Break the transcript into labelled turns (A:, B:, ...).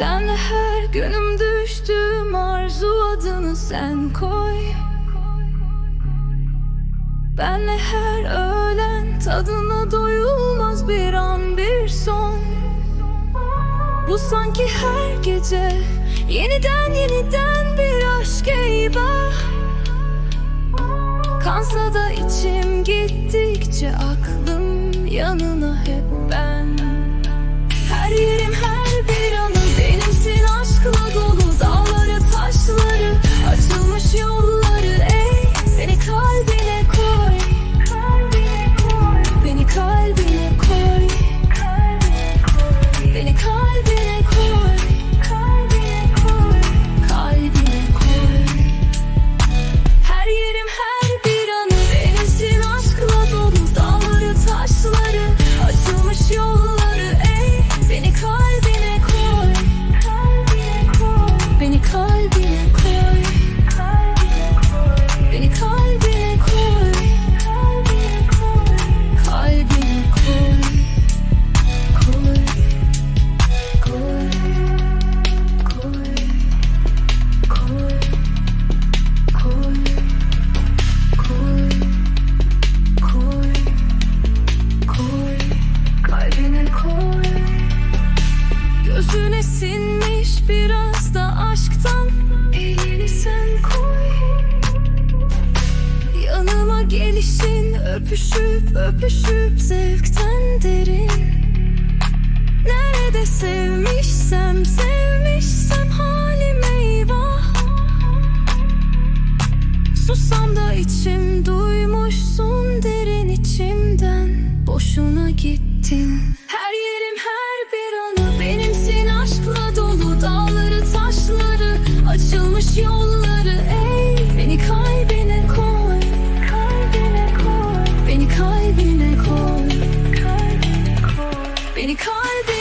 A: Senle her günüm düştüğüm arzu adını sen koy. Benle her öğlen tadına doyulmaz bir an bir son. Bu sanki her gece yeniden yeniden bir aşk eyvah. Kansa da içim gittikçe aklım yanına hep ben aşktan Elini sen koy. Yanıma gelişin öpüşüp öpüşüp zevkten derin. Nerede sevmişsem sevmişsem halim eyvah. Susam da içim duymuşsun derin içimden. Boşuna gittin Beni kaybettim